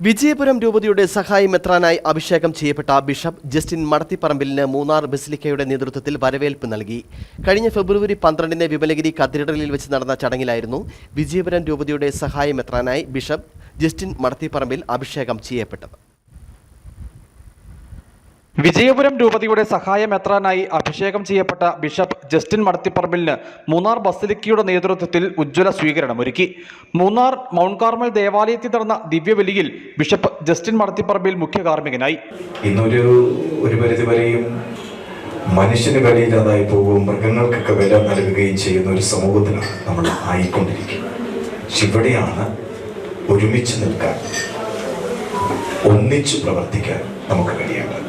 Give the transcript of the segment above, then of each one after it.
വിജയപുരം രൂപതയുടെ സഹായി മെത്രാനായി അഭിഷേകം ചെയ്യപ്പെട്ട ബിഷപ്പ് ജസ്റ്റിൻ മടത്തിപ്പറമ്പിലിന് മൂന്നാർ ബസിലിക്കയുടെ നേതൃത്വത്തിൽ വരവേൽപ്പ് നൽകി. കഴിഞ്ഞ ഫെബ്രുവരി പന്ത്രണ്ടിന് വിമലഗിരി കത്തീഡ്രലിൽ വെച്ച് നടന്ന ചടങ്ങിലായിരുന്നു വിജയപുരം രൂപതയുടെ സഹായി മെത്രാനായി ബിഷപ്പ് ജസ്റ്റിൻ മടത്തിപ്പറമ്പിൽ അഭിഷേകം ചെയ്യപ്പെട്ടത്. വിജയപുരം രൂപതയുടെ സഹായ മെത്രാനായി അഭിഷേകം ചെയ്യപ്പെട്ട ബിഷപ്പ് ജസ്റ്റിൻ മടത്തിപ്പറമ്പിലിന് മൂന്നാർ ബസിലിക്കയുടെ നേതൃത്വത്തിൽ ഉജ്ജ്വല സ്വീകരണമൊരുക്കി മൂന്നാർ മൗണ്ട് കാർമൽ ദേവാലയത്തിൽ നടന്ന ദിവ്യബലിയിൽ ബിഷപ്പ് ജസ്റ്റിൻ മടത്തിപ്പറമ്പിൽ മുഖ്യ കാർമ്മികനായി. ഇന്നൊരു ഒരു മനുഷ്യന് വിലയില്ലാതായി പോകുകയും മൃഗങ്ങൾക്കൊക്കെ വില നൽകുകയും ചെയ്യുന്ന ഒരു സമൂഹത്തിലാണ് നമ്മൾ ആയിക്കൊണ്ടിരിക്കുന്നത് പക്ഷെ ഇവിടെയാണ് ഒരുമിച്ച് നിൽക്കാൻ ഒന്നിച്ചു പ്രവർത്തിക്കാൻ നമുക്ക് കഴിയേണ്ടത്.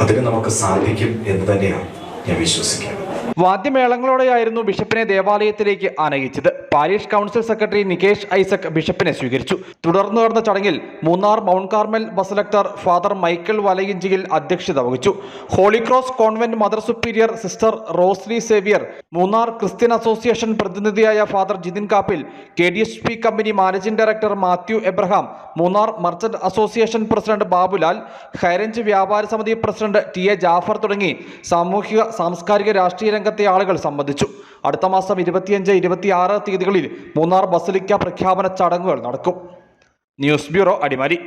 അതിന് നമുക്ക് സാധിക്കും എന്ന് തന്നെയാണ് ഞാൻ വിശ്വസിക്കുന്നത്. വാദ്യമേളങ്ങളോടെയായിരുന്നു ബിഷപ്പിനെ ദേവാലയത്തിലേക്ക് ആനയിച്ചത്. Parish council secretary Nikesh Isaac ബിഷപ്പിനെ സ്വീകരിച്ചു. തുടർന്ന് നടന്ന ചടങ്ങിൽ മൂന്നാർ മൗണ്ട് കാർമൽ ബസലക്ടർ ഫാദർ മൈക്കിൾ വലയിഞ്ചിയിൽ അധ്യക്ഷത വഹിച്ചു. Holy Cross convent mother superior sister Rosily Xavier Munnar Christian association പ്രതിനിധിയായ father Jithin Kappil K company managing director Mathew Abraham Munnar merchant association president Babulal High Range വ്യാപാര സമിതി president T A Jafar തുടങ്ങി സാമൂഹിക സാംസ്കാരിക രാഷ്ട്രീയ രംഗത്തെ ആളുകൾ സംബന്ധിച്ചു. അടുത്ത മാസം ഇരുപത്തിയഞ്ച് ഇരുപത്തിയാറ് തീയതികളിൽ മൂന്നാർ ബസലിക്ക പ്രഖ്യാപന ചടങ്ങുകൾ നടക്കും. News bureau Adimali.